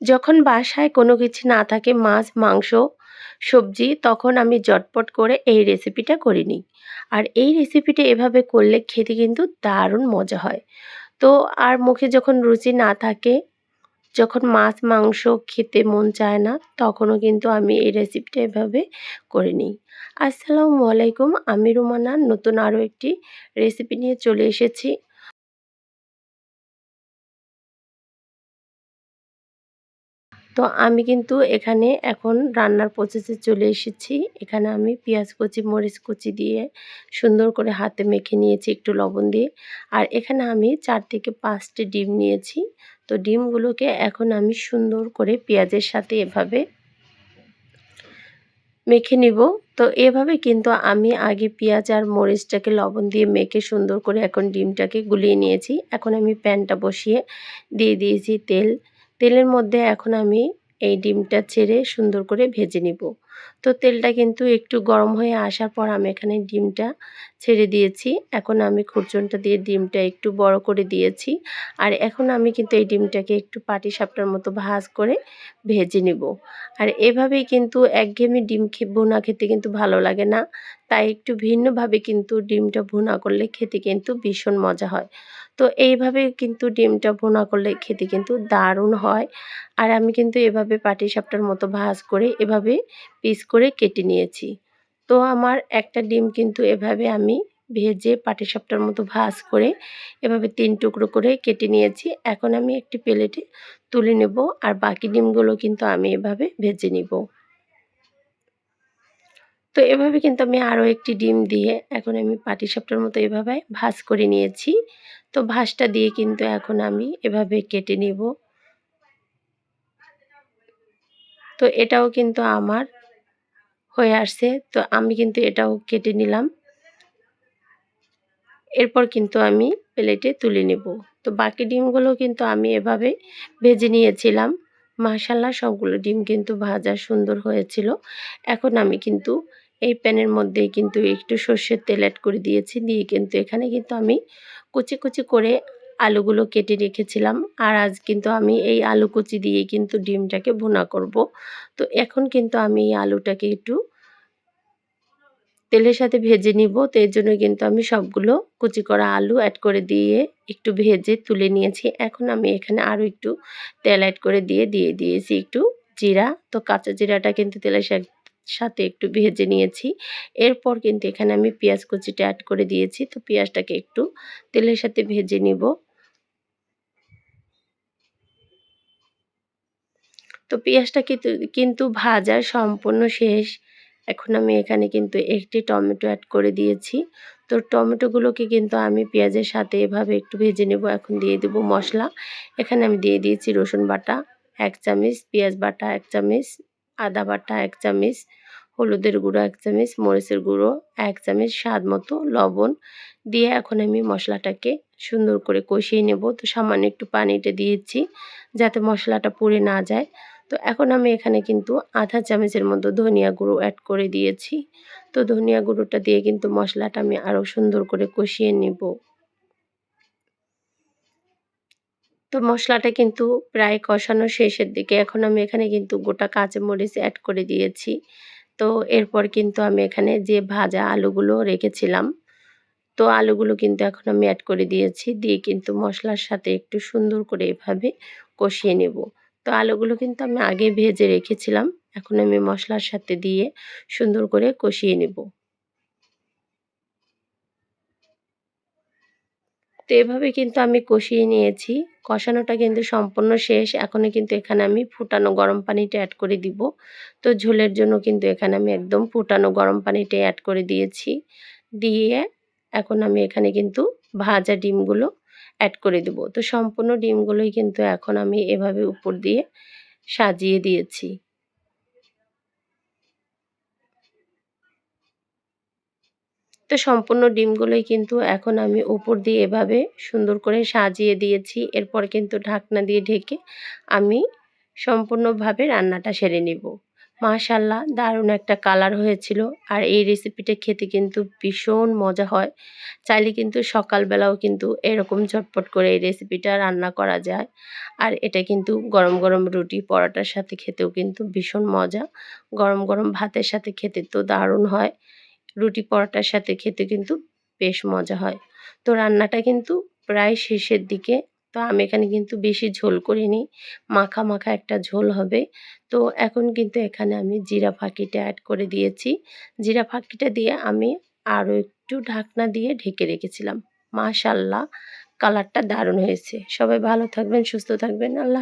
যখন বাসায় কোনো কিছু না থাকে, মাছ, মাংস, সবজি, তখন আমি জটপট করে এই রেসিপিটা করে নিই। আর এই রেসিপিটা এভাবে করলে খেতে কিন্তু দারুণ মজা হয়। তো আর মুখে যখন রুচি না থাকে, যখন মাছ, মাংস খেতে মন চায় না, তখনও কিন্তু আমি এই রেসিপিটা এভাবে করে নিই। আসসালামু আলাইকুম, আমি রুমানা, নতুন আরও একটি রেসিপি নিয়ে চলে এসেছি। তো আমি কিন্তু এখানে এখন রান্নার প্রসেসে চলে এসেছি। এখানে আমি পেঁয়াজ কুচি, মরিচ কুচি দিয়ে সুন্দর করে হাতে মেখে নিয়েছি একটু লবণ দিয়ে। আর এখানে আমি চার থেকে পাঁচটি ডিম নিয়েছি। তো ডিমগুলোকে এখন আমি সুন্দর করে পেঁয়াজের সাথে এভাবে মেখে নিব। তো এভাবে কিন্তু আমি আগে পেঁয়াজ আর মরিচটাকে লবণ দিয়ে মেখে সুন্দর করে এখন ডিমটাকে গুলিয়ে নিয়েছি। এখন আমি প্যানটা বসিয়ে দিয়ে দিয়েছি তেল। তেলের মধ্যে এখন আমি এই ডিমটা ছেড়ে সুন্দর করে ভেজে নিব। তো তেলটা কিন্তু একটু গরম হয়ে আসার পর আমি এখানে ডিমটা ছেড়ে দিয়েছি। এখন আমি খুরচনটা দিয়ে ডিমটা একটু বড় করে দিয়েছি। আর এখন আমি কিন্তু এই ডিমটাকে একটু পাটি সাপটার মতো ভাজ করে ভেজে নিব। আর এভাবেই কিন্তু একঘেয়েমি ডিম বোনা খেতে কিন্তু ভালো লাগে না। তাই একটু ভিন্নভাবে কিন্তু ডিমটা ভুনা করলে খেতে কিন্তু ভীষণ মজা হয়। তো এইভাবে কিন্তু ডিমটা ভুনা করলে খেতে কিন্তু দারুণ হয়। আর আমি কিন্তু এভাবে পাটি সাপটার মতো ভাজ করে এভাবে পিস করে কেটে নিয়েছি। তো আমার একটা ডিম কিন্তু এভাবে আমি ভেজে পাটি সাপটার মতো ভাজ করে এভাবে তিন টুকরো করে কেটে নিয়েছি। এখন আমি একটি প্লেটে তুলে নেব আর বাকি ডিমগুলো কিন্তু আমি এভাবে ভেজে নিব। তো এভাবে কিন্তু আমি আরও একটি ডিম দিয়ে এখন আমি পাটিসাপটার মতো এভাবে ভাজ করে নিয়েছি। তো ভাজটা দিয়ে কিন্তু এখন আমি এভাবে কেটে নিব। তো এটাও কিন্তু আমার হয়ে আসছে। তো আমি কিন্তু এটাও কেটে নিলাম। এরপর কিন্তু আমি প্লেটে তুলে নেব। তো বাকি ডিমগুলো কিন্তু আমি এভাবে ভেজে নিয়েছিলাম। মাশাল্লাহ সবগুলো ডিম কিন্তু ভাজা সুন্দর হয়েছিল। এখন আমি কিন্তু এই প্যানের মধ্যে কিন্তু একটু সর্ষের তেল অ্যাড করে দিয়েছি। দিয়ে কিন্তু এখানে কিন্তু আমি কুচি কুচি করে আলুগুলো কেটে রেখেছিলাম। আর আজ কিন্তু আমি এই আলু কুচি দিয়ে কিন্তু ডিমটাকে ভুনা করব। তো এখন কিন্তু আমি এই আলুটাকে একটু তেলের সাথে ভেজে নিব। তো এর জন্য কিন্তু আমি সবগুলো কুচি করা আলু অ্যাড করে দিয়ে একটু ভেজে তুলে নিয়েছি। এখন আমি এখানে আরও একটু তেল অ্যাড করে দিয়ে দিয়ে দিয়েছি একটু জিরা। তো কাঁচা জিরাটা কিন্তু তেলের সাথে একটু ভেজে নিয়েছি। এরপর কিন্তু এখানে আমি পেঁয়াজ কুচিটা অ্যাড করে দিয়েছি। তো পেঁয়াজটাকে একটু তেলের সাথে ভেজে নিব। তো পেঁয়াজটা কিন্তু কিন্তু ভাজা সম্পূর্ণ শেষ। এখন আমি এখানে কিন্তু একটি টমেটো অ্যাড করে দিয়েছি। তো টমেটোগুলোকে কিন্তু আমি পেঁয়াজের সাথে এভাবে একটু ভেজে নেব। এখন দিয়ে দেব মশলা। এখানে আমি দিয়ে দিয়েছি রসুন বাটা, এক চামচ, পেঁয়াজ বাটা, এক চামচ আদা বাটা এক চামচ, হলুদের গুঁড়ো এক চামচ, মরিচের গুঁড়ো এক চামচ, স্বাদ মতো লবণ দিয়ে এখন আমি মশলাটাকে সুন্দর করে কষিয়ে নেব। তো সামান্য একটু পানিটা দিয়েছি যাতে মশলাটা পুড়ে না যায়। তো এখন আমি এখানে কিন্তু আধা চামচের মতো ধনিয়া গুঁড়ো অ্যাড করে দিয়েছি। তো ধনিয়া গুঁড়োটা দিয়ে কিন্তু মশলাটা আমি আরও সুন্দর করে কষিয়ে নিব। তো মশলাটা কিন্তু প্রায় কষানো শেষের দিকে। এখন আমি এখানে কিন্তু গোটা কাঁচামরিচ অ্যাড করে দিয়েছি। তো এরপর কিন্তু আমি এখানে যে ভাজা আলুগুলো রেখেছিলাম, তো আলুগুলো কিন্তু এখন আমি অ্যাড করে দিয়েছি। দিয়ে কিন্তু মশলার সাথে একটু সুন্দর করে এভাবে কষিয়ে নেব। তো আলুগুলো কিন্তু আমি আগে ভেজে রেখেছিলাম। এখন আমি মশলার সাথে দিয়ে সুন্দর করে কষিয়ে নেব। তো এভাবে কিন্তু আমি কষিয়ে নিয়েছি। কষানোটা কিন্তু সম্পূর্ণ শেষ। এখনও কিন্তু এখানে আমি ফুটানো গরম পানিটা অ্যাড করে দিব। তো ঝোলের জন্য কিন্তু এখানে আমি একদম ফুটানো গরম পানিটা অ্যাড করে দিয়েছি। দিয়ে এখন আমি এখানে কিন্তু ভাজা ডিমগুলো অ্যাড করে দেব। তো সম্পূর্ণ ডিমগুলোই কিন্তু এখন আমি এভাবে উপর দিয়ে সাজিয়ে দিয়েছি। তো সম্পূর্ণ ডিমগুলোই কিন্তু এখন আমি উপর দিয়ে এভাবে সুন্দর করে সাজিয়ে দিয়েছি। এরপর কিন্তু ঢাকনা দিয়ে ঢেকে আমি সম্পূর্ণভাবে রান্নাটা সেরে নিব। মাশাল্লাহ দারুণ একটা কালার হয়েছিল। আর এই রেসিপিটা খেতে কিন্তু ভীষণ মজা হয়। চাইলে কিন্তু সকালবেলাও কিন্তু এরকম ঝটপট করে এই রেসিপিটা রান্না করা যায়। আর এটা কিন্তু গরম গরম রুটি পরোটার সাথে খেতেও কিন্তু ভীষণ মজা। গরম গরম ভাতের সাথে খেতে তো দারুণ হয়। রুটি পরোটার সাথে খেতে কিন্তু বেশ মজা হয়। তো রান্নাটা কিন্তু প্রায় শেষের দিকে। তো আমি এখানে কিন্তু বেশি ঝোল করিনি, মাখা মাখা একটা ঝোল হবে। তো এখন কিন্তু এখানে আমি জিরা ফাঁকিটা অ্যাড করে দিয়েছি। জিরা ফাঁকিটা দিয়ে আমি আরও একটু ঢাকনা দিয়ে ঢেকে রেখেছিলাম। মাশাল্লাহ কালারটা দারুণ হয়েছে। সবাই ভালো থাকবেন, সুস্থ থাকবেন। আল্লাহ